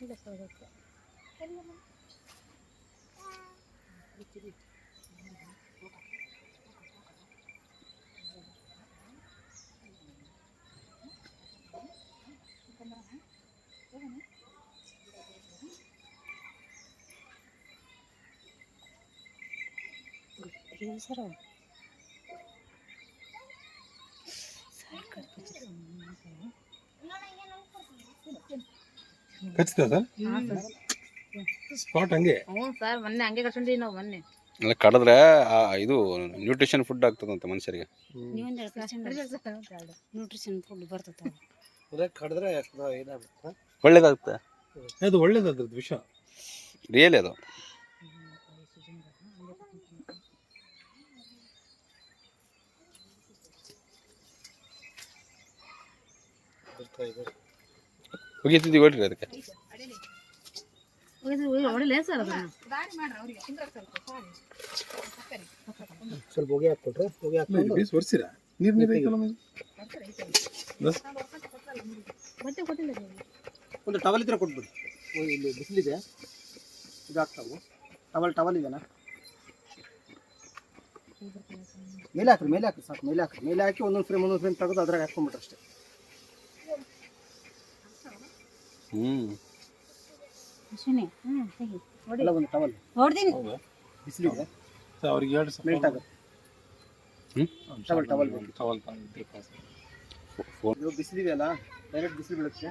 흘렸어 이렇게. 흘려봐 우리끼리 이게 사람. ಖಚಿತ sir. Spot ಹಂಗೆ? ಹ್ಞೂ ಸರ್ ಮೊನ್ನೆ ಹಂಗೆ ಕಟ್ಕೊಂಡ್ರಿ ನಾವು ಮೊನ್ನೆ. ಅಲ್ಲ ಕಡಿದ್ರೆ ಆ ಇದು ನ್ಯೂಟ್ರಿಷನ್ ಫುಡ್ ಆಗ್ತದಂತೆ ಮನುಷ್ಯರಿಗೆ. ನೀವೊಂದು ನ್ಯೂಟ್ರಿಷನ್ ಫುಡ್ ಬರ್ತದೆ ಕಡಿದ್ರೆ ಏನಾಗುತ್ತೆ? ಒಳ್ಳೇದಾಗುತ್ತೆ. ಅದು ಒಳ್ಳೇದು ಅದ್ರದ್ದು ವಿಷ. ರಿಯಲಿ ಅದು? ಅದಕ್ಕೆ. ಹೊಡ್ರಿ ಅದಕ್ಕೆ ಸ್ವಲ್ಪ ಹೊಗೆ ಹಾಕ್ಕೊಟ್ರೆ ಹೊಗೆ ಹಾಕ್ಕೊಂಡು. ಬೀಸ್ ಒರ್ಸಿರ? ನೀರ್ ನೀರ್? ಬಟ್ಟೆ ಕೊಟ್ಟಿಲ್ಲ ಒಂದು ಟವಲ್ ಇದ್ರೆ ಕೊಟ್ಬಿಡಿ. ಓ, ಇಲ್ಲಿ ಬಿಸಿಲಿದೆ. ಇದಾಗ್ತಾವು ಟವಲ್ ಟವಲ್ ಇದೆನಾ ಮೇಲೆ ಹಾಕ್ರಿ ಮೇಲೆ ಹಾಕ್ರಿ ಸಾಕು ಮೇಲೆ ಹಾಕ್ರಿ. ಮೇಲೆ ಹಾಕಿ ಒಂದೊಂದು ಫ್ರೇಮ್ ಒಂದೊಂದು ಫ್ರೇಮ್ ತೆಗೆದು ಅದ್ರಾಗ ಹಾಕ್ಕೊಂಬಿಟ್ರೆ ಅಷ್ಟೇ. ಒಂದು ಟವಲ್ ಹೊಡ್ದೀನಿ. ಹೌದಾ? ಬಿಸಿಲಿದೆ. ಸೊ ಅವ್ರಿಗೆ ಎರಡು ಮೆಲ್ಟ್ ಆಗುತ್ತೆ. ಟವಲ್ ಟವಲ್ ಬೇಕು. ಬಿಸಿಲಿದೆಯಲ್ಲ ಡೈರೆಕ್ಟ್ ಬಿಸಿಲು ಬೀಳುತ್ತೆ.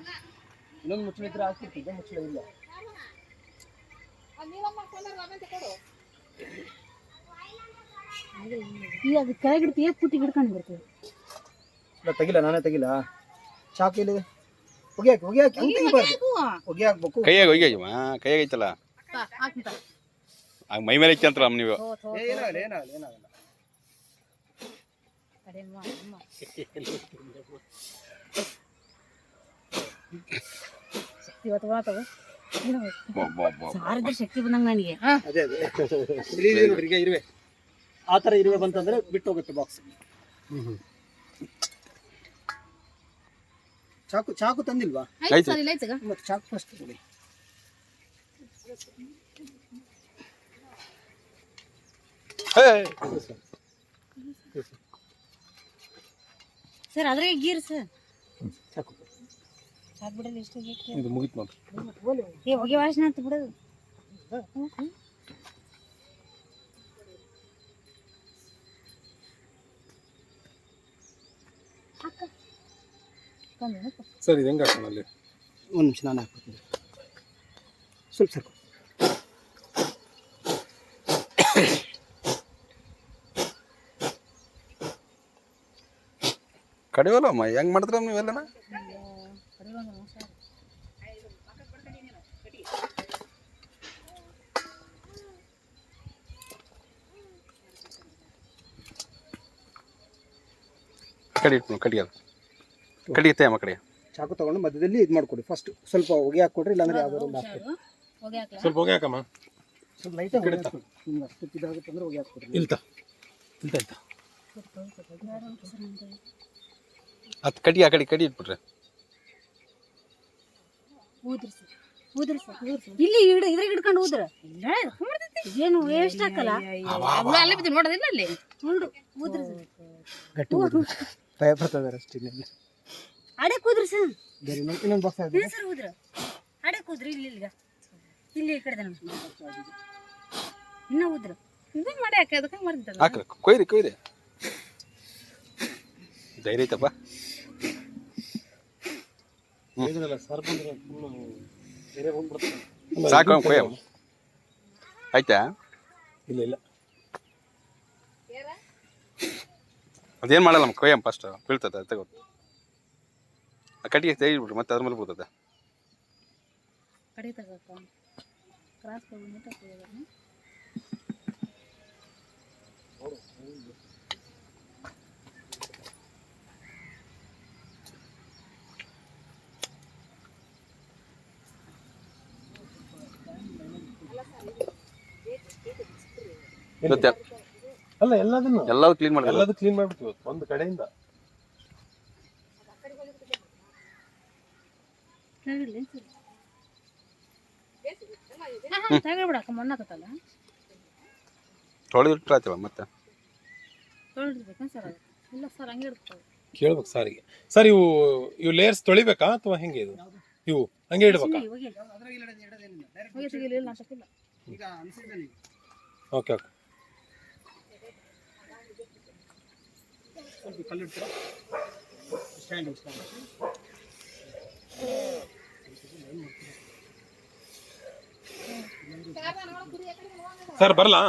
ಇನ್ನೊಂದು ಮುಚ್ಚಳ ಇದ್ರೆ ಹಾಕ್ಬಿಡ್ತಿದ್ದೆ ಮುಚ್ಚಳ ಇಲ್ಲ. ಈಗ ಅದು ಕೆಳಗಿಡ್ತೀವಿ ಪುಟ್ಟಿ ಹಿಡ್ಕೊಂಡು ಬರ್ತದೆ ಇಲ್ಲ ತೆಗಿಲ್ಲ ನಾನೇ ತೆಗಿಲ್ಲ. ಚಾಕು ಇಲ್ಲಿದೆ ಹೊಗೆ ಹಾಕಿ ಹೊಗೆ ಹಾಕಿ ಹಂಗೆ ತೆಗಿಬಾರ್ದು ಹೊಗೆ ಹಾಕ್ಬೇಕು ಕೈಯಾಗ ಕೈಯಾಗ ಐತಲ್ಲ? ಆಗ ಮೈ ಮೇಲೆ ಐತಿ ಅಂತಲ್ಲ ನೀವು. ಏ, ಏನಾಗಲ್ಲ ಏನಾಗಲ್ಲ ಏನಾಗಲ್ಲ. ಇವತ್ತು ಮಾತಾಡು ಸಾರಿದ್ರೆ ಶಕ್ತಿ ಬಂದಂಗ ನನಗೆ. ಅದೇ ಅದೇ. ಇಲ್ಲಿ ಇದೆ ನೋಡ್ರಿ ಈಗ ಇರುವೆ. ಆ ಥರ ಇರುವೆ ಬಂತಂದ್ರೆ ಬಿಟ್ಟು ಹೋಗುತ್ತೆ ಬಾಕ್ಸ್ ಚಾಕು ಚಾಕು ತಂದಿಲ್ವಾ? ಆಯ್ತು ಸರ್ ಇಲ್ಲ ಆಯ್ತು ಮತ್ತೆ ಚಾಕು ಫಸ್ಟ್ ನೋಡಿ ಸರ್ ಅದ್ರಾಗೆ ಗೀರ್ ಸರ್. ಚಾಕು. ಸಾಕು ಬಿಡಲ್ಲ ಎಷ್ಟು ಬೇಕು ಇದು ಮುಗಿತ್ ನೋಡಿ. ಏ ಹೊಗೆ ವಾಸನೆ ಅಂತ ಬಿಡೋದು. ಸರ್ ಇದು ಹೆಂಗೆ ಹಾಕೋಣ ಅಲ್ಲಿ? ಒಂದು ನಿಮಿಷ ನಾನು ಹಾಕ್ಬಿಡ್ತೀನಿ ಸ್ವಲ್ಪ ಸಾಕು. ಕಡಿವಲ್ಲಮ್ಮ ಹೆಂಗ್ ಮಾಡಿದ್ರ ನೀವೆಲ್ಲನ? ಕಡಿ ಕಡಿಯಲ್ಲ ಕಡಿಯುತ್ತೆ ಅಮ್ಮ ಕಡೆ ಚಾಕು ತಗೊಂಡು ಮಧ್ಯದಲ್ಲಿ ಇದು ಮಾಡ್ಕೊಡಿ. ಫಸ್ಟ್ ಸ್ವಲ್ಪ ಹೊಗೆ ಹಾಕ್ಕೊಡ್ರಿ ಇಲ್ಲಾಂದ್ರೆ ಯಾವ್ದಾರು ಒಂದು ಹಾಕ್ಕೊಡಿ. ಹಾಕ್ಲಾ? ಸ್ವಲ್ಪ ಹೋಗಿ ಹಾಕಮ್ಮ. ಸ್ವಲ್ಪ ಲೈಟ್ ಹೊಗೆ ಹಾಕ್ಕೊಡಿ. ನಿಮ್ಗೆ ಅಷ್ಟು ಇದಾಗುತ್ತೆ ಅಂದ್ರೆ ಹೊಗೆ ಹಾಕ್ಕೊಡ್ರಿ. ಇಲ್ತ? ಇಲ್ತ ಇಲ್ತ? ಅದು ಕಡಿ ಆ ಕಡೆ ಕಡಿ ಇಟ್ಬಿಟ್ರೆ. ಊದ್ರಿ ಸರ್ ಊದ್ರಿ ಸರ್ ಇಲ್ಲಿ ಇಡ ಇದ್ರಾಗ ಹಿಡ್ಕೊಂಡು ಊದ್ರ ಏನು ವೇಸ್ಟ್ ಹಾಕಲ್ಲ? ಅಲ್ಲೇ ಬಿದ್ದು ನೋಡೋದಿಲ್ಲ ಅಲ್ಲಿ ಉಂಡು ಊದ್ರಿ ಸರ್ ಗಟ್ಟಿ ಭಯ ಬರ್ತದೆ ಅಷ್ಟೇ. ಅಡೆ ಕೂದ್ರಿ ಸರ್. ಇನ್ನೊಂದು ಬಾಕ್ಸ್ ಇಲ್ಲ ಸರ್ ಕೂದ್ರ ಅಡೆ ಕೂದ್ರಿ ಇಲ್ಲಿ ಇಲ್ಲಿಗ. ಇಲ್ಲಿ ಈ ಕಡೆ ಇನ್ನ ಕೂದ್ರ ಇದು ಮಾಡಿ ಹಾಕಿ ಅದಕ್ಕೆ ಮಾಡಿದ್ದಲ್ಲ ಹಾಕ್ರಿ ಕೊಯ್ರಿ ಕೊಯ್ರಿ. ಧೈರ್ಯ ಐತಪ್ಪ. ಸರ್ ಬಂದ್ರೆ ಫುಲ್ಲು ಬೇರೆ ಬಂದ್ಬಿಡ್ತಾರೆ ಸಾಕು ಕೊಯ್ಯಮ್ಮ. ಆಯ್ತಾ? ಇಲ್ಲ ಇಲ್ಲ. ಅದೇನು ಮಾಡಲ್ಲ ನಮ್ಮ ಕೊಯ್ಯಮ್ಮ ಫಸ್ಟ್ ಬೀಳ್ತದೆ ಅದು ತಗೋ ಕಟ್ಟಿಗೆ ತೆಗಿಬಿಟ್ರಿ ಮತ್ತೆ ಅದ್ರ ಮೇಲೆ ಬರ್ತದೆ ಕಡೆ ತಗೋಕ ಕ್ರಾಸ್ ಬಂದ್ಬಿಟ್ಟು ಇವತ್ತೆ ಅಲ್ಲ ಎಲ್ಲದನ್ನು ಎಲ್ಲದೂ ಕ್ಲೀನ್ ಮಾಡಿ ಎಲ್ಲದೂ ಕ್ಲೀನ್ ಮಾಡ್ಬಿಟ್ಟು ಇವತ್ತು ಒಂದು ಕಡೆಯಿಂದ. ತಗೊಳ್ಬಿಡಕ್ಕ ಮಣ್ಣಾಕತ್ತಲ್ಲ ಮತ್ತೆ? ತೊಳ್ದಿರ್ಬೇಕೇನು ಸರ್ ಇಲ್ಲ ಸರ್ ಹಂಗೆ ಇಡ್ತಾವೆ ಕೇಳ್ಬೇಕು ಸಾರಿಗೆ. ಸರ್ ಇವು ಇವು ಲೇಯರ್ಸ್ ತೊಳಿಬೇಕಾ ಅಥವಾ ಹೆಂಗೆ ಇದು? ಇವು ಹಂಗೆ ಇಡ್ಬೇಕಾ? Okay okay. ಕಲ್ಲಿಡ್ತೀರಾ? ಕಲ್ಲು ಇಡ್ತೀರಾ ಸ್ಟ್ಯಾಂಡ್ ಸ್ಟ್ಯಾಂಡ್ ಸರ್ ಬರಲಾ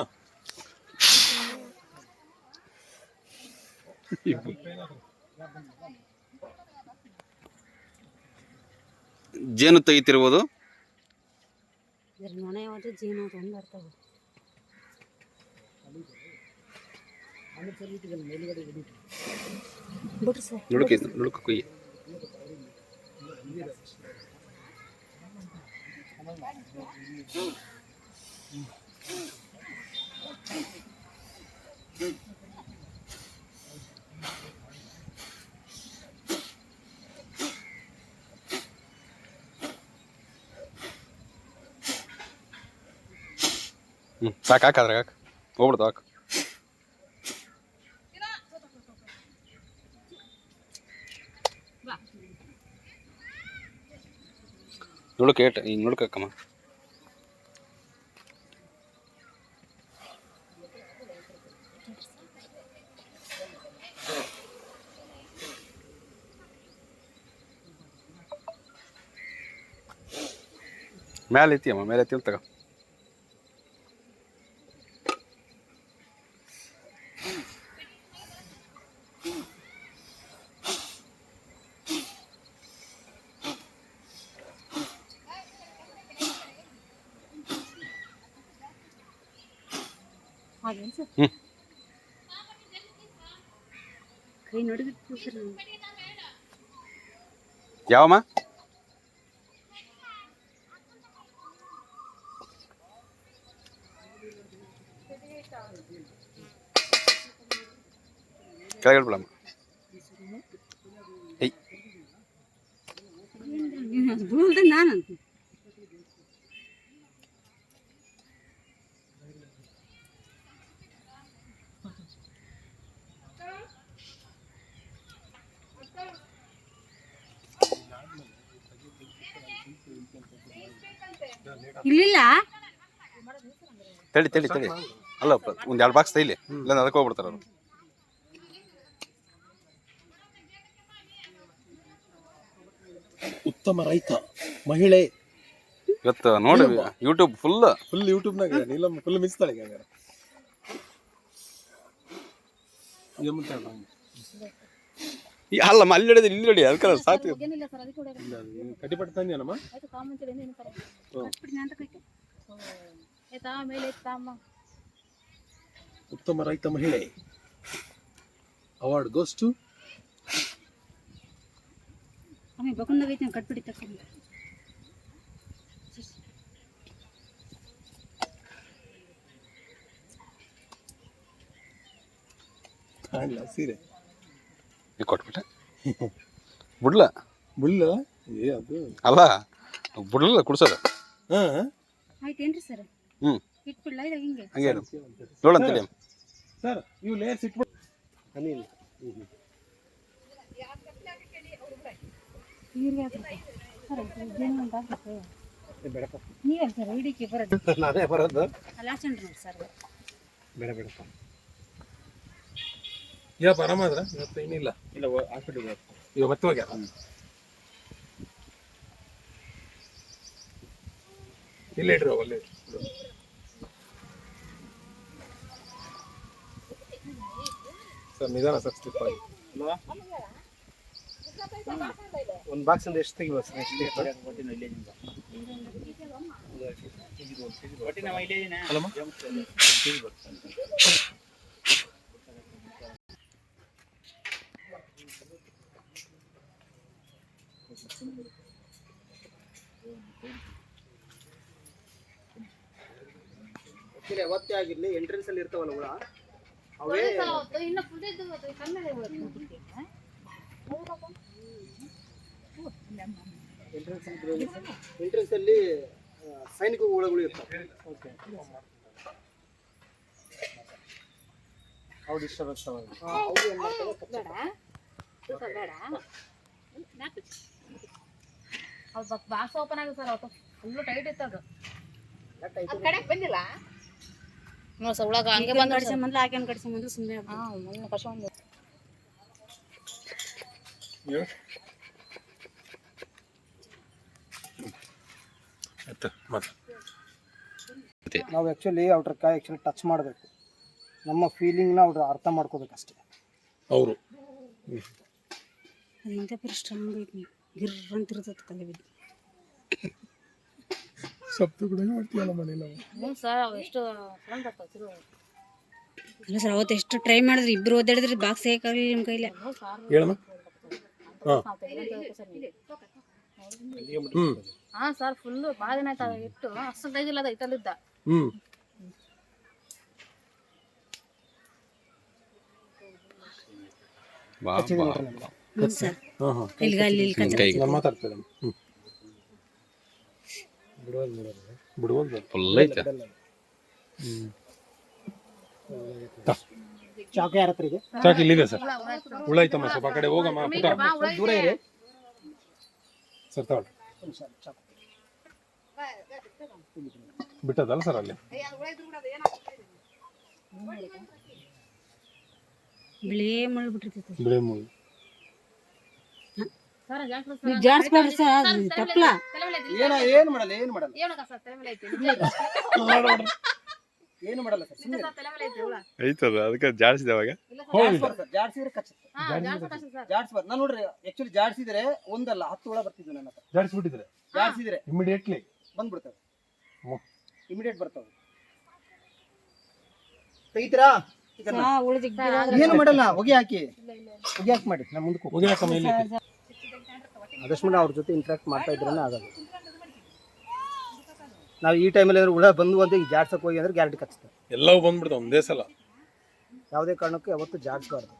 ಜೇನು ತೆಗಿತಿರ್ಬೋದು? ನುಡುಕಿ ನುಡುಕು ಕುಯ್ಯಿ. ಹ್ಞೂ ಸಾಕು ಹಾಕಾದ್ರೆ ಹಾಕು ಹೋಗ್ಬಿಡ್ತು ಹಾಕು ನುಡುಕು ಏಟ್ ಈಗ ನುಡುಕಕ್ಕಮ್ಮ ಮೇಲೆ ಐತಿಯಮ್ಮ ಮೇಲೆ ಐತಿ ತಗೋ. ಯಾವಮ್ಮ ಕೆಳಗಡೆ ಬಿಡಮ್ಮ ಏಯ್ ಬೀಳ್ದೆ ನಾನು ಇಲ್ಲಿಲ್ಲ? ತಡಿ ತಡಿ ತಡಿ. ಅಲ್ಲ ಒಂದು ಎರಡು ಬಾಕ್ಸ್ ತೈಲಿ. ಇಲ್ಲ ಅದಕ್ಕೆ ಹೋಗ್ಬಿಡ್ತಾರೆ ಅವರು. ಉತ್ತಮ ರೈತ ಮಹಿಳೆ. ಇವತ್ತು ನೋಡಿ ಯೂಟ್ಯೂಬ್ ಫುಲ್ ಫುಲ್ ಯೂಟ್ಯೂಬ್ನಾಗ ಇಲ್ಲ ಫುಲ್ ಮಿಸ್ತಾಳೆ ಈಗ ಹಂಗಾರೆ. ಅಲ್ಲಮ್ಮ ಅಲ್ಲಿ ಹಿಡಿದು ಇಲ್ಲಿ ಹಿಡಿ ಅದಕ್ಕೆ ಸಾಕು ಕಡ್ಡಿಪಟ್ಟು ತಂದೇನಮ್ಮ ಉತ್ತಮ ರೈತ ಮಹಿಳೆ. ಅವಾರ್ಡ್ ಗೋಸ್ ಟು ಕಟ್ಬಿಡಿ ತಕೊಂಡು ಸೀರೆ. ನೀ ಕೊಟ್ಬಿಟ್ಟೆ? ಬಿಡ್ಲ? ಏ ಅದು. ಅಲ್ಲ? ಬಿಡ್ಲಿಲ್ಲ ಕುಡ್ಸೋದು. ಹಾ. ಆಯ್ತೇನ್ರಿ ಸರ್? ಹ್ಞೂ ಇಟ್ಬಿಡ್ಲ ಇದು ಹಿಂಗೆ? ಹಂಗೆ ಇರು ನೋಡಂತೇಳಿ ಸರ್ ಇವು ಇಟ್ಬಿಟ್ಟು ಅನಿಲ್ ನೀವೇ ಸರ್ ಹಿಡಿಕೆ ಬರೋದು? ನಾನೇ ಬರೋದು. ಅಲ್ಲ ಚಂದ್ರ ಸರ್. ಬೇಡ ಬೇಡಪ್ಪ. ಯಾವ ಆರಾಮಾದ್ರ ಇವತ್ತು ಏನಿಲ್ಲ. ಇಲ್ಲ ಹಾಸ್ಪಿಟಲ್ ಇವಾಗ ಮತ್ತೆ ಹೋಗ್ಯಾರ ಇಲ್ಲೇ ಇಡ್ರಿ ಅಲ್ಲೇ. ಸರ್ ನಿಧಾನ ಸರ್ ಸ್ಲಿಪ್ ಆಗಿ. ಒಂದು ಬಾಕ್ಸ್ ಅಂದ್ರೆ ಎಷ್ಟು ತೆಗಿಬೋದು ಸರ್? ಎಷ್ಟು ಅಲ್ಲಮ್ಮ ಒತ್ತೆ ಆಗಿರ್ಲಿ ಎಂಟ್ರೆನ್ಸ್ ಅಲ್ಲಿ ಇರ್ತಾವಲ್ಲ ಹುಳ? ಅವೇ ಇನ್ನು ಕುದಿದ್ದು ಕನ್ನಡ ಎಂಟ್ರೆನ್ಸ್ ಅಲ್ಲಿ ಸೈನಿಕ ಹುಳಗಳು ಇರ್ತವೆ. ಓಕೆ ಅವು ಡಿಸ್ಟರ್ಬ್ ಆಗ್ತವೆ ಅದು ಬಾಕ್ಸ್ ಓಪನ್ ಆಗಿದೆ ಸರ್ ಅವತ್ತು ಫುಲ್ಲು ಟೈಟ್ ಇತ್ತು ಅದು. ನೋಡಿ ಸರ್ ಒಳಗೆ ಹಂಗೆ ಬಂದು ಕಡಿಸ್ಕೊಂಬಂದ್ಲು ಆಕೆನ್ ಕಡಿಸ್ಕೊಂಬಂದ್ಲು ಸುಮ್ಮನೆ ಹಾಂ ಮೊನ್ನೆ ನಾವು ಆ್ಯಕ್ಚುಲಿ ಅವ್ರ ಕಾಯಿ ಆ್ಯಕ್ಚುಲಿ ಟಚ್ ಮಾಡಬೇಕು. ನಮ್ಮ ಫೀಲಿಂಗ್ನ ಅವ್ರು ಅರ್ಥ ಮಾಡ್ಕೋಬೇಕಷ್ಟೇ. ಅವರು. ಸ್ಟ್ರಾಂಗ್ ಇಂಥ ಪರಿ ಅಂತ ಇರ್ತದೆ ಗಿರ್ ತಲೆ ಬಿದ್ದು ಸತ್ತು ಕೂಡ ಮಾಡ್ತೀವಲ್ಲ ಮನೇಲಿ ಹ್ಞೂ ಸರ್ ಅವು ಎಷ್ಟು ಬರ್ತಾವೆ ತಿರು ಅಲ್ಲ ಸರ್ ಅವತ್ತು ಎಷ್ಟು ಟ್ರೈ ಮಾಡಿದ್ರಿ ಇಬ್ರು ಓದಾಡಿದ್ರಿ ಬಾಕ್ಸ್ ಹೇಗಾಗಲಿಲ್ಲ ನಿಮ್ಮ ಕೈಲಿ? ಹೇಳಮ್ಮ ಹಾಂ. ಸರ್ ನೀವು ಹ್ಞೂ. ಹಾಂ ಸರ್ ಫುಲ್ಲು ಭಾಳ ದಿನ ಆಯ್ತು ಇಟ್ಟು ಅಷ್ಟು ತೆಗಿಲ್ಲ ಅದ ಇಟ್ಟಲ್ಲಿದ್ದ ಹ್ಞೂ. ಬಾ ಬಾ. ಸರ್. ಇಲ್ಲಿಗ ಅಲ್ಲಿ ಇಲ್ಲಿ ಹ್ಞೂ ಬಿಡುವಲ್ಲಿ ಬಿಡುವಲ್ಲಿ ಫುಲ್ ಐತೆ. ಚಾಕು ಯಾರ ಹತ್ರ ಇದೆ? ಚಾಕಿ ಇಲ್ಲಿದೆ ಸರ್. ಹುಳ ಐತಮ್ಮ ಸ್ವಲ್ಪ ಆ ಕಡೆ ಹೋಗಮ್ಮ ಪುಟ ದೂರ ಇರಿ. ಸರ್ ತಗೊಳ್ರಿ ಬಿಟ್ಟದಲ್ಲ ಸರ್ ಅಲ್ಲಿ? ಬಿಳಿ ಮುಳ್ಳು ಬಿಟ್ಟಿರ್ತೈತಿ ಬಿಳಿ ಮುಳ್ಳು. ಜಾಸ್ತಿ ಸರ್ ಅದು ತಪ್ಪಲ ಏನ ಏನು ಮಾಡಲ್ಲ ಏನು ಮಾಡಲ್ಲ. ಏನು ಮಾಡಲ್ಲ ಸರ್ ಸುಮ್ಮನೆ ಐತದ ಅದಕ್ಕೆ ಜಾಡ್ಸಿದ್ರೆ ಕಚ್ಚುತ್ತೆ. ಜಾಡ್ಸ್ಬಾರ್ದು ನಾನು ನೋಡ್ರಿ ಆಕ್ಚುಲಿ ಜಾಡ್ಸಿದ್ರೆ ಒಂದಲ್ಲ ಹತ್ತು ಹುಳ ಬರ್ತಿದ್ವು ನನ್ನ ಹತ್ರ. ಜಾಡಿಸ್ಬಿಟ್ಟಿದ್ರೆ ಜಾಡ್ಸಿದ್ರೆ ಇಮಿಡಿಯೇಟ್ಲಿ ಬಂದ್ಬಿಡ್ತವೆ. ಇಮಿಡಿಯೇಟ್ ಬರ್ತವೆ ತೆಗಿತೀರಾ? ಏನು ಮಾಡಲ್ಲ ಹೊಗೆ ಹಾಕಿ. ಹೊಗೆ ಹಾಕಿ ಮಾಡಿ ನಮ್ಮ ಮುಂದಕ್ಕೆ ಹೊಗೆ ಇಲ್ಲಿ ಆದಷ್ಟು ಅವ್ರ ಜೊತೆ ಇಂಟ್ರಾಕ್ಟ್ ಮಾಡ್ತಾ ಇದ್ರೆ ಆಗೋದು ನಾವು ಈ ಟೈಮಲ್ಲಿ ಏನಾದ್ರು ಹುಳ ಬಂದು ಅಂತ ಈಗ ಜಾಡ್ಸಕ್ಕೆ ಹೋಗಿ ಅಂದ್ರೆ ಗ್ಯಾರಂಟಿ ಕಚ್ತದೆ ಎಲ್ಲವೂ ಬಂದ್ಬಿಡ್ತು ಒಂದೇ ಸಲ. ಯಾವುದೇ ಕಾರಣಕ್ಕೂ ಯಾವತ್ತು ಜಾಡ್ಸ್ಬಾರ್ದು.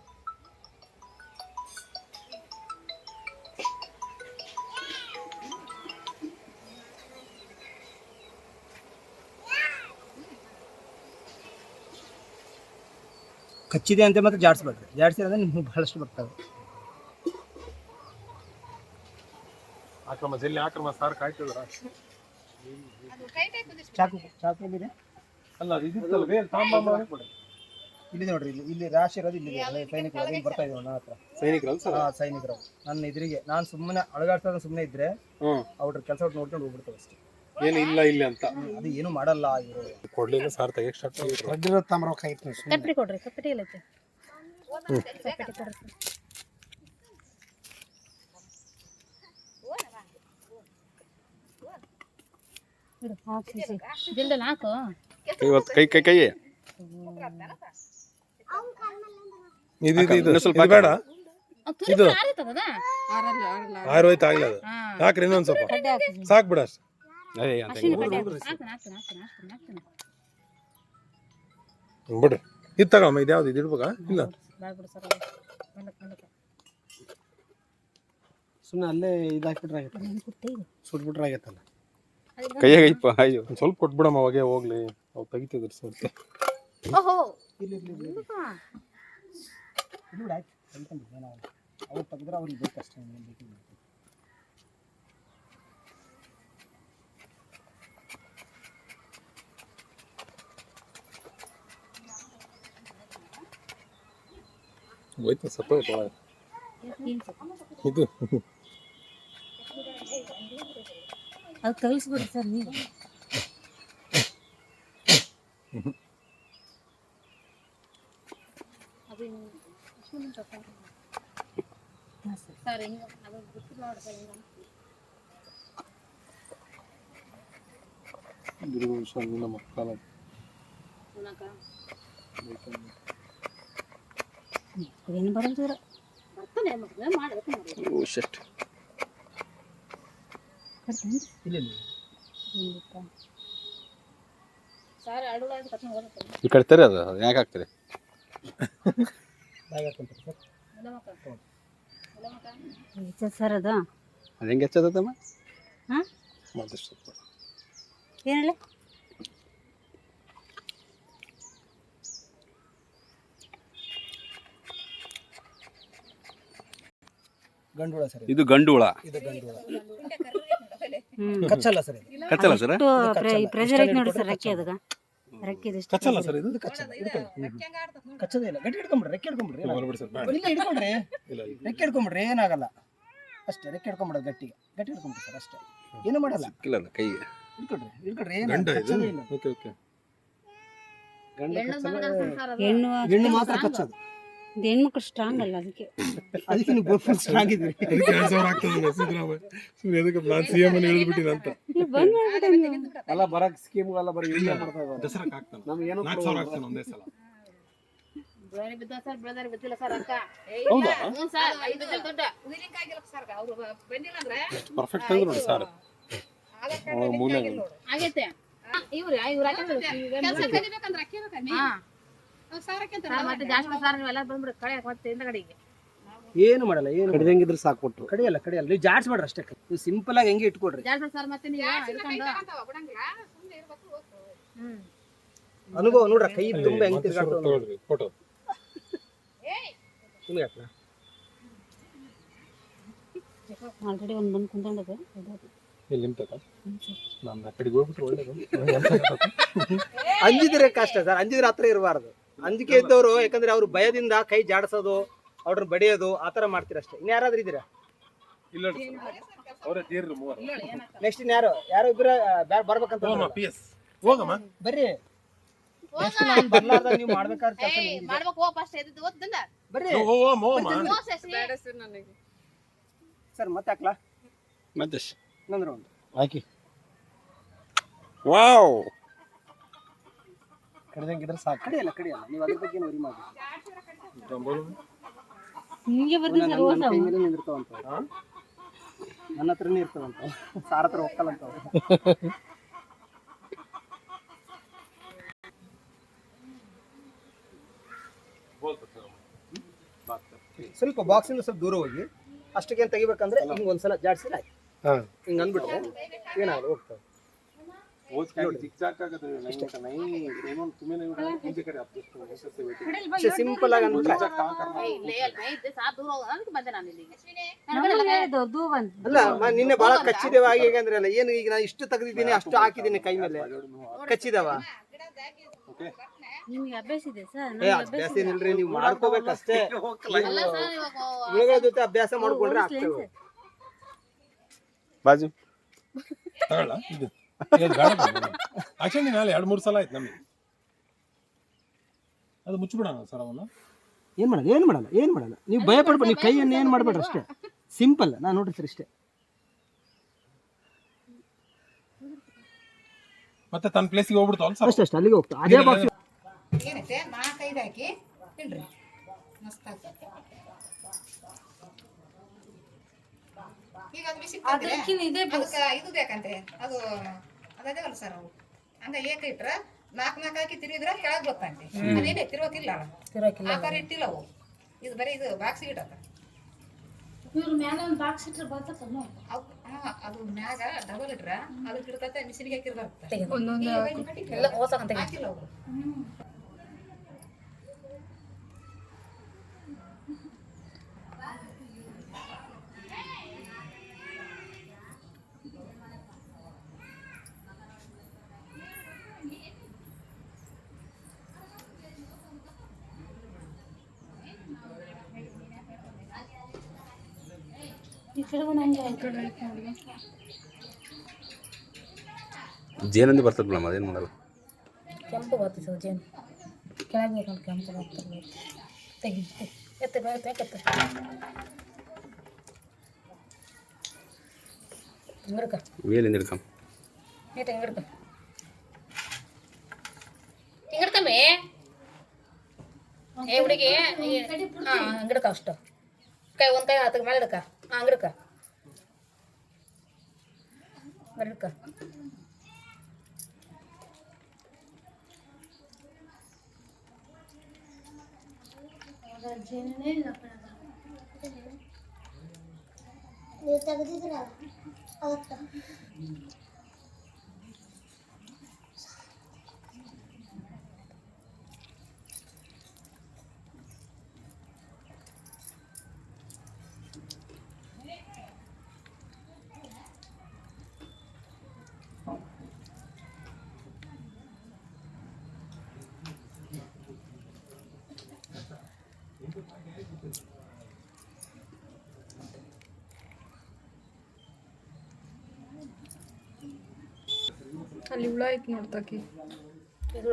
ಕಚ್ಚಿದೆ ಅಂತ ಮತ್ತೆ ಜಾಡ್ಸ್ಬೇಡ್ರಿ ಜಾಡ್ಸಿದ್ರೆ ನಿಮ್ಗೆ ಬಹಳಷ್ಟು ಬರ್ತವೆ. ಆಕ್ರಮ ಜಿಲ್ಲೆ ಆಕ್ರಮ ಸಾರ್ ಕಾಯ್ತಿದ್ರ? ಚಾಕು ಚಾಕು ಎಲ್ಲಿದೆ? ಅಲ್ಲ ಅದು ಇದಿತ್ತಲ್ಲ ಬೇರೆ ತಾಂಬ ಇಲ್ಲಿದೆ ನೋಡ್ರಿ ಇಲ್ಲಿ ಇಲ್ಲಿ ರಾಶಿ ಇರೋದು ಇಲ್ಲಿ ಅದೇ ಸೈನಿಕರು ಇಲ್ಲಿ ಬರ್ತಾ ಇದ್ದಾವೆ ನನ್ನ ಹತ್ರ. ಸೈನಿಕರಲ್ಲ ಸರ್? ಹಾ ಸೈನಿಕರು. ನನ್ನ ಎದುರಿಗೆ ನಾನು ಸುಮ್ಮನೆ ಅಳಗಾಡ್ತಾ ಸುಮ್ಮನೆ ಇದ್ರೆ ಅವ್ರ ಕೆಲಸ ನೋಡ್ಕೊಂಡು ಹೋಗ್ಬಿಡ್ತಾವೆ ಅಷ್ಟೇ. ಏನು ಇಲ್ಲ ಇಲ್ಲ ಅಂತ. ಅದು ಏನು ಮಾಡಲ್ಲ ಇವರು. ಕೊಡ್ಲಿಲ್ಲ ಸಾರ್ ತೆಗಿಯಕ್ ಸ್ಟಾರ್ಟ್ ಆಗಿದ್ರು ದೊಡ್ಡಿರೋ ತಾಮ್ರಕಾಯಿತ್ತು ಕಟ್ಟಿ ಕೊಡ್ರಿ ಕಟ್ಟಿ ಇಲ್ಲ ಕಟ್ಟಿ ಕೊಡ್ರಿ ಹಾಕು ಇವತ್ತು ಕೈ ಕೈ ಕೈ ಇದು ಇದು ಇದು ಸ್ವಲ್ಪ ಇದು ಬೇಡ. ಇದು. ಆರಿತದ ಆರು ಹೋಯ್ತು ಆಗ್ಲಿ ಅದು. ಹಾಕ್ರಿ ಇನ್ನೊಂದು ಸ್ವಲ್ಪ. ಸಾಕು ಬಿಡ ಬಿಡ್ರಿ. ಇದು ತಗೊಳಮ್ಮ ಇದು ಯಾವ್ದು ಇದು ಇಡ್ಬೇಕಾ? ಇಲ್ಲ. ಸುಮ್ಮನೆ ಅಲ್ಲೇ ಇದಾಕ್ಬಿಟ್ರೆ ಆಗೈತೆ ಸುಟ್ಬಿಟ್ರೆ ಆಗೈತಲ್ಲ ಕೈಯಾಗ ಐಪ ಅಯ್ಯೋ ಒಂದು ಸ್ವಲ್ಪ ಕೊಟ್ಬಿಡಮ್ಮ ಅವಾಗೆ ಹೋಗ್ಲಿ. ಅವ್ ತೆಗಿತಿದ್ರು ಸ್ವಲ್ಪ. ಓಹೋ! ಅವ್ರು. ತೆಗೆದ್ರೆ ಅವ್ರಿಗೆ ಬೇಕಷ್ಟೇ ಇನ್ನೇನ್ ಬೇಕಿಲ್ಲ. ಹೋಯ್ತು ಇದು. ಅದು ಕಳಿಸ್ಬಿಡ್ರಿ ಸರ್ ನೀವು ಅದು ಸರ್ ಹಿಂಗೆ ಅದು ಬಿಟ್ಟು ನೋಡಿ ಸರ್ ಹಿಂಗೆ ಗಿಡಗಳು ವಿಷಯ ನಮ್ಮ ಕಾಲ ಉಣ್ಣಾಕ ಏನು ಬರಲ್ಲ ದೂರ ಬರ್ತಾನೆ ಮಕ್ಕಳು ಮಾಡಬೇಕು ನೋಡಿ ಓ ಶಟ್ ಕಟ್ತೇನ್ರಿ? ಇಲ್ಲಿ ಇಲ್ಲಿ ಸರ್ ಅಡುಗೆ ಆಯ್ತು ಕರ್ಕೊಂಡು ಹೋಗುತ್ತೆ ಈ ಕಡೆ ತರಿ ಅದು ಯಾಕೆ ಹಾಕೊಂತಾರೆ? ಸರ್. ಅದು. ಅದು ಹೆಂಗೆ ಹೆಚ್ಚದಮ್ಮ ಹಾಂ? ಮತ್ತಷ್ಟು ಏನಿಲ್ಲ. ಸರ್ ಇದು. ಗಂಡುಳ. ಗಂಡು ಹುಳ ಇದು ಗಂಡುಳ. ಕಚ್ಚಲ್ಲ ಸರ್ ಇದು. ಕಚ್ಚಲ್ಲ ಸರ್? ಪ್ರೆಷರ್ ಐತೆ ನೋಡಿ ಸರ್ ರೆಕ್ಕೆ ಅದಗ ರೆಕ್ಕೆ ಇದಿಷ್ಟು ಕಚ್ಚಲ್ಲ ಸರ್ ಇದು ಇದು ಕಚ್ಚಲ್ಲ. ಹಿಡ್ಕೊಳ್ಳಿ ಕಚ್ಚದೇ ಇಲ್ಲ. ಗಟ್ಟಿ ಹಿಡ್ಕೊಂಬಿಡ್ರಿ ರೆಕ್ಕೆ ಹಿಡ್ಕೊಂಬಿಡ್ರಿ. ಇಲ್ಲ ಹಿಡ್ಕೊಂಡ್ರಿ. ರೆಕ್ಕೆ ಹಿಡ್ಕೊಂಬಿಡ್ರಿ ಏನಾಗಲ್ಲ. ಅಷ್ಟೇ ರೆಕ್ಕೆ ಹಿಡ್ಕೊಂಬಿಡೋದು ಗಟ್ಟಿಗೆ. ಗಟ್ಟಿ ಹಿಡ್ಕೊಂಬಿಡ್ರಿ ಸರ್ ಅಷ್ಟೇ. ಏನು ಮಾಡಲ್ಲ. ಸಿಕ್ಕಿಲ್ಲ ಕೈ ಕೈಗೆ. ಹಿಡ್ಕೊಡ್ರಿ ಹಿಡ್ಕೊಡ್ರಿ ಗಂಡ ಏನಾಗಲ್ಲ ಇಲ್ಲ. Okay okay. ಗಂಡ ಹೆಣ್ಣು ಕಚ್ಚಲ್ಲ ಸರ್ ಅದು. ಹೆಣ್ಣು ಹೆಣ್ಣು ಮಾತ್ರ ಕಚ್ಚೋದು. ಇದು ಹೆಣ್ಮಕ್ಳು ಸ್ಟ್ರಾಂಗ್ ಅಲ್ಲ ಅದಕ್ಕೆ. ಅದಕ್ಕೆ ನೀವು ಗೋಲ್ಫುಲ್ ಸ್ಟ್ರಾಂಗ್ ಇದ್ದೀರಿ. ಅದಕ್ಕೆ ಎರಡು ಸಾವಿರ ಆಗ್ತದೆ ಸಿದ್ದರಾಮಯ್ಯ. ಸುಮ್ಮನೆ ಎದಕ್ಕೆ ನಾನು ಸಿ ಎಂ ಅನ್ನು ಹೇಳಿಬಿಟ್ಟಿನ ಅಂತ. ಎಲ್ಲ ಬರಕ್ ಸ್ಕೀಮ್ ಎಲ್ಲ ಬರೀ ಇಲ್ಲ ಮಾಡ್ತಾ ಇದ್ದಾರೆ. ದಸರಾಕ್ ಆಗ್ತಾನೆ. ನಮ್ಗೆ ಏನೋ ನಾಲ್ಕು ಸಾವಿರ ಆಗ್ತಾನೆ ಒಂದೇ ಸಲ. ಬೆಳೆ ಬಿದ್ದ ಸರ್ ಬೆಳೆದಾರೆ ಬಿದ್ದಿಲ್ಲ ಸರ್ ಅಕ್ಕ. ಹೌದಾ? ಹ್ಞೂ ಸರ್ ಐದು ಬಿದ್ದಿಲ್ಲ ದೊಡ್ಡ. ಸರ್ ಅವರು ಬಂದಿಲ್ಲ ಅಂದ್ರೆ? ಪರ್ಫೆಕ್ಟ್ ಆಗಿ ನೋಡಿ ಸರ್ ಮೂಲೆ ಆಗೈತೆ. ಇವ್ರ ಇವ್ರ ಮತ್ತೆ ಜಾಸ್ತಿ ಸರ್ ನೀವೆಲ್ಲ ಬಂದ್ಬಿಡಿ ಮತ್ತೆ ಏನು ಮಾಡಲ್ಲ ಏನು ಕಡಿದಂಗಿದ್ರೆ ಸಾಕು ಕೊಟ್ರು ಕಡಿಯಲ್ಲ ಕಡಿಯಲ್ಲ. ನೀವು ಜಾಡ್ಸ್ಬೇಡ್ರಿ ಅಷ್ಟೇ. ನೀವು ಸಿಂಪಲ್ ಆಗಿ ಹೆಂಗೆ ಇಟ್ಕೊಡ್ರಿ. ಜಾಸ್ತಿ ಸರ್ ಮತ್ತೆ ನೀವು ಹಿಡ್ಕೊಂಡು. ಹ್ಮ್. ಅನುಭವ ನೋಡ್ರ ಕೈ ತುಂಬ ಹೆಂಗ್ ಫೋಟೋ ನಿಮ್ಗೆ ಹಾಕ್ಲಾ? ಆಲ್ರೆಡಿ ಒಂದು ಬಂದು ಕುಂತ್ಕೊಂಡದೆ. ಇಲ್ಲಿ ನಿಂತಕ ನಾನು ಆ ಕಡೆಗೆ ಹೋಗ್ಬಿಟ್ರೆ ಒಳ್ಳೇದು. ಅಂಜಿದ್ರೆ ಕಷ್ಟ ಸರ್. ಅಂಜಿದ್ರೆ ಹತ್ರ ಇರಬಾರ್ದು. ಅಂಜಿಕೆ ಇದ್ದವರು ಯಾಕಂದ್ರೆ ಅವ್ರು ಭಯದಿಂದ ಕೈ ಜಾಡಿಸೋದು ಅವ್ರನ್ನ ಬಡಿಯೋದು ಆತರ ಮಾಡ್ತೀರಷ್ಟೇ ಮಾಡ್ತೀರ ಅಷ್ಟೇ. ಇನ್ನು ಯಾರಾದ್ರೂ ಇದ್ದೀರಾ? ಇಲ್ಲ ಅವರೇ ತೀರ್ರಿ ಮೂವರು. ನೆಕ್ಸ್ಟ್ ಇನ್ ಯಾರು? ಯಾರೋ ಇಬ್ಬರ ಬರ್ಬೇಕಂತ ಹೋಗಮ್ಮ ಪಿ ಎಸ್ ಹೋಗಮ್ಮ. ಬರ್ರಿ. ನೆಕ್ಸ್ಟ್ ನಾನು ಬರ್ಲಾರ್ದಾಗ ನೀವು ಮಾಡ್ಬೇಕಾದ್ರೆ ಕೆಲಸ ಮಾಡ್ಬೇಕು ಹೋಗ್ ಫಸ್ಟ್ ಎದ್ದು ಓದ್ದಿಂದ ಬರ್ರಿ. ಹೋಗಮ್ಮ ಹೋಗಮ್ಮ. ಸರ್ ಮತ್ತೆ ಹಾಕ್ಲಾ? ಮತ್ತೆ ಒಂದು ಹಾಕಿ. ವಾವ್. ಕಡಿದಂಗಿದ್ರೆ ಸಾಕು. ಕಡಿಯಲ್ಲ ಕಡಿಯಲ್ಲ. ನೀವು ಅದ್ರ ಬಗ್ಗೆ ವರಿ ಮಾಡಿ ನಿಮಗೆ ಬರ್ತೀನಿ ಸರ್ ನನ್ನ ನಿಂದಿರ್ತಾವಂತ ಹತ್ರನೇ ಇರ್ತಾವಂತ ಸಾರ್ ಹತ್ರ ಹೋಗಲ್ಲಂತ ಸ್ವಲ್ಪ ಬಾಕ್ಸಿಂದ ಸ್ವಲ್ಪ ದೂರ ಹೋಗಿ ಅಷ್ಟಕ್ಕೆ ಏನ್ ತೆಗಿಬೇಕಂದ್ರೆ ಹಿಂಗ್ ಒಂದ್ಸಲ ಜಾಡ್ಸಿರ ಆಯ್ತು. ಹಾ. ಹಿಂಗ್ ಅಂದ್ಬಿಟ್ರೆ ಏನಾಗಲ್ಲ ಹೋಗ್ತದೆ ಅಷ್ಟೇ. ಸಿಂಪಲ್ ಆಗಿ ಅಲ್ಲ ಮ- ನಿನ್ನೆ ಬಹಳ ಕಚ್ಚಿದೇವ ಆಗಿ ಹೇಗೆ ಅಂದ್ರೆ ಅಲ್ಲ ಏನು ಈಗ ನಾನು ಇಷ್ಟು ತೆಗೆದಿದ್ದೀನಿ ಅಷ್ಟು ಹಾಕಿದ್ದೀನಿ ಕೈ ಮೇಲೆ. ಕಚ್ಚಿದವ. ನಿಮ್ಗೆ ಅಭ್ಯಾಸ ಇದೆ ಸರ್? ಏ ಅಭ್ಯಾಸ ಏನಿಲ್ರಿ ನೀವು ಮಾಡ್ಕೋಬೇಕಷ್ಟೇ. ಅಲ್ಲ ಸರ್ ಇವಾಗ ಹುಳುಗಳ ಜೊತೆ ಅಭ್ಯಾಸ ಮಾಡ್ಕೊಂಡ್ರೆ ಆಗ್ತವೆ. ಬಾಜು. ತಗೊಳ್ಳ ಇದು ಆಕ್ಚುಲಿ ನಾಳೆ ಎರಡು ಮೂರು ಸಲ ಆಯ್ತು ನಮಗೆ. ಅದು ಮುಚ್ಚಿಬಿಡೋಣ ಸರ್ ಅವನ್ನ? ಏನ್ ಮಾಡಲ್ಲ ಏನ್ ಮಾಡಲ್ಲ ಏನ್ ಮಾಡಲ್ಲ. ನೀವು ಭಯ ಪಡ್ಬೇಡಿ ನೀವು ಕೈಯನ್ನು ಏನ್ ಮಾಡ್ಬೇಡ್ರಿ ಅಷ್ಟೇ. ಸಿಂಪಲ್ ನಾನು ನೋಡ್ರಿ ಸರ್ ಇಷ್ಟೇ. ಮತ್ತೆ ತನ್ನ ಪ್ಲೇಸಿಗೆ ಹೋಗ್ಬಿಡ್ತಾವಲ್ಲ ಸರ್? ಅಷ್ಟೇ ಅಷ್ಟೇ ಅಲ್ಲಿಗೆ ಹೋಗ್ತಾ ಅದೇ ಬಾಕ್ಸ್ ಏನೈತೆ? ನಾಲ್ಕೈದು ಹಾಕಿ ತಿನ್ರಿ ಮಸ್ತ್ ಆಗ್ತದೆ ಈಗ ಅದು ಬಿಸಿ ಅದಕ್ಕೆ ಇದು ಬೇಕಂತೆ. ಅದು ಅದಾಗಲ್ಲ ಸರ್ ಅವು. ಹಂಗ ಏಕ ಇಟ್ರ ನಾಲ್ಕು ನಾಲ್ಕು ಹಾಕಿ ತಿರುಗಿದ್ರ ಕೆಳಗ್ ಗೊತ್ತಂತೆ ಅದೇನೆ ತಿರುವಕ್ಕಿಲ್ಲ ಆ ಥರ ಇಟ್ಟಿಲ್ಲ ಅವು. ಇದು ಬರೀ ಇದು ಬಾಕ್ಸ್ ಇಟ್ಟ ಇವ್ರ ಮ್ಯಾಲ ಒಂದು ಬಾಕ್ಸ್ ಇಟ್ರೆ ಬರ್ತದ ಅವ್ ಹಾ, ಅದು ಮ್ಯಾಗ ಡಬಲ್ ಇಟ್ರ ಅದಕ್ಕೆ ಇರ್ತತೆ ಮಿಷಿನ್ಗೆ ಹಾಕಿರ್ ಬರುತ್ತೆ ಹಾಕಿಲ್ಲ ಅವು ಈ ಕಡೆ ಒಂದು ಜೇನಂದಿ ಬರ್ತದೆ ಮೇಡಮ್ ಅದೇನು ಮಾಡಲ್ಲ ಕೆಂಪು ಬರ್ತದೆ ಸರ್ ಜೇನು ಕೆಳಗೆ ಬೇಕಂತ ಕೆಂಪು ಬರ್ತದೆ ತೆಗಿ ಎತ್ತ ಬೇಕತ್ತ ಹಿಂಗಡ್ಕ ವೇಲಿಂದ ಹಿಡ್ಕಂ ನೀಟ ಹಿಂಗಡ್ಕ ಹಿಂಗಡ್ಕಮ್ಮಿ ಏ ಹುಡುಗಿ ಹಾಂ ಹಿಂಗಡ್ಕ ಅಷ್ಟು ಕೈ ಒಂದು ಕೈ ಹತ್ತಕ್ಕೆ ಮೇಲೆ ಹಿಡ್ಕ ಹಾಂ ಹಿಂಗಡ್ಕ ಹಿಡ್ಕ ಅಲ್ಲಿ ಹುಳ ಐತಿ ನೋಡ್ತಾಕಿ ಇದು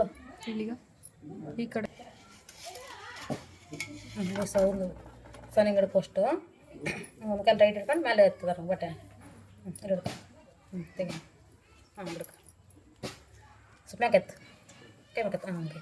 ಇಲ್ಲಿಗ ಈ ಕಡೆ ಅವ್ರದ್ದು ಸೊನ್ನೆಗಡೆ ಪೋಸ್ಟು ಒಂದು ಕಾಲು ರೈಟ್ ಹಿಡ್ಕೊಂಡು ಮೇಲೆ ಎತ್ತದಾರ ಬಟ್ಟೆ ಹ್ಞೂ ಇರೋದು ಹ್ಞೂ ತೆಗಿ ಹಾಂ ಬಿಡ್ಕ ಸುಮ್ಮನೆ ಕೆತ್ತು ಕೈ ಬೇಕತ್ತು ಹಾಂ ಹಂಗೆ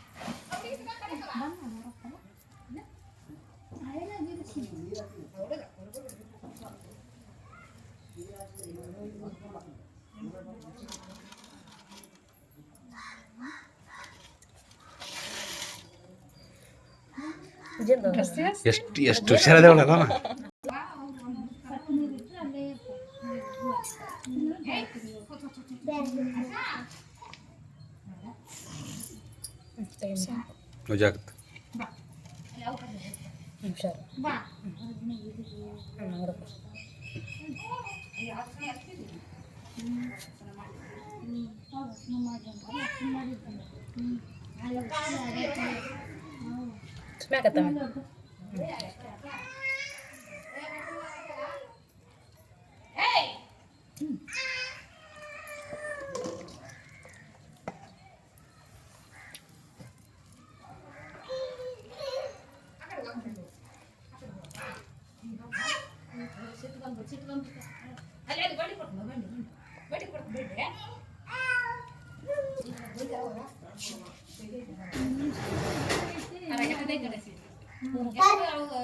ಎಷ್ಟು ಎಷ್ಟು ಹುಷಾರದೆ ಒಳಗ ಹ್ಞೂ ತೆಗಿ ನಿಜಾಗತ್ತೆ ಹ್ಞೂ ಸರಿ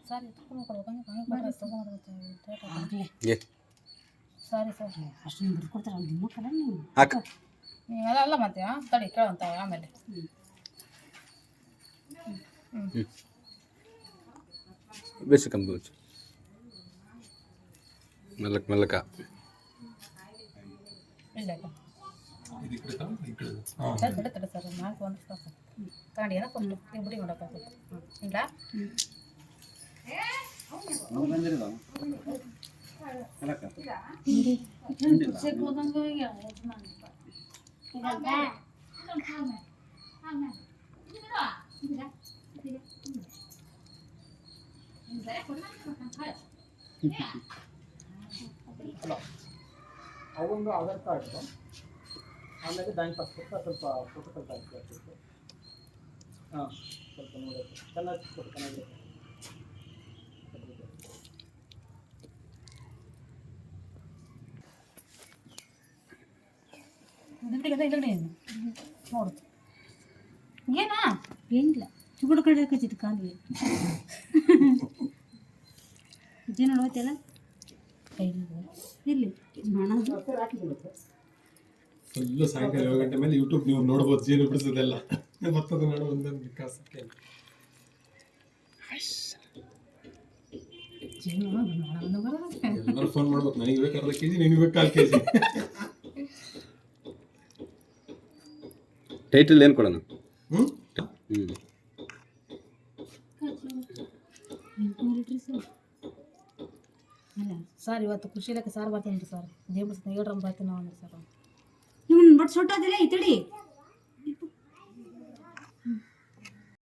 ಸರ್ ಹಾಕ ನೀವೆಲ್ಲ ಅಲ್ಲ ಮತ್ತೆ ಆ? ತಡಿ ಕೇಳಂತ ಆಮೇಲೆ ಬೇಸಿಕಂದು ಮೆಲ್ಲಕ್ ಮೆಲ್ಲಕ ಇಲ್ಲ ಸರ್ ತಡೆ ತಡೆ ಸರ್ ನಾಲ್ಕು ಒಂದು ಸಾಕು ತಗೊಂಡು ಏನೋ ಕೊಟ್ಟು ನೀವು ಬಿಡಿ ಮಾಡೋಕ್ಕಾಗುತ್ತೆ ಇಲ್ಲ ಅವೊಂದು ಆಧಾರ್ ಕಾರ್ಡ್ ಆಮೇಲೆ ಬ್ಯಾಂಕ್ ಪಾಸ್ಬುಕ್ ಸ್ವಲ್ಪ ಫೋಟೋ ಸ್ವಲ್ಪ ಹಾಕಿ ಹಾಂ ಸ್ವಲ್ಪ ನೋಡಿ ಚೆನ್ನಾಗಿ ಫೋಟೋ ಚೆನ್ನಾಗಿದೆ ನೋಡು. ಏನಾ? ಏನಿಲ್ಲ. ಚುಗುಡು ಕಡೆ ಹಾಕತ್ತಿತ್ತು ಕಾಲಿಗೆ. ಜೀನ ನೋಡ್ತಿಯಲ್ಲ ಇಲ್ಲಿ? ಫುಲ್ಲು ಸಾಯಂಕಾಲ ಏಳು ಗಂಟೆ ಮೇಲೆ ಯೂಟ್ಯೂಬ್ ನೀವು ನೋಡ್ಬೋದು ಜೀನು ಬಿಡಿಸೋದೆಲ್ಲ. ಮತ್ತದು ಮಾಡೋ ಒಂದೊಂದು ವಿಕಾಸಕ್ಕೆ ಎಲ್ಲರೂ ಫೋನ್ ಮಾಡ್ಬೇಕು. ನನಗೆ ಬೇಕಾದ್ರೆ ಅರ್ಧ ಕೆ ಜಿ ನಿನಗೆ ಬೇಕು ಕಾಲು ಕೆ ಜಿ ಟೈಟಲ್ ಏನು ಕೊಡೋಣ? ಹ್ಞೂ ಹ್ಞೂ ಸರ್ ಇವತ್ತು ಖುಷಿ ಇಲಾಖೆ ಸಾರ್ ಬರ್ತೀನಿ ಸರ್ ದೇವ್ರ ಹೇಳ್ರಮ್ಮ ಬರ್ತೀನಿ ನಾವು ಸರ್ ಇವನ್ ಬಟ್ ಸೊಟ್ಟಾದಿಲ್ಲ ಈ ತಡಿ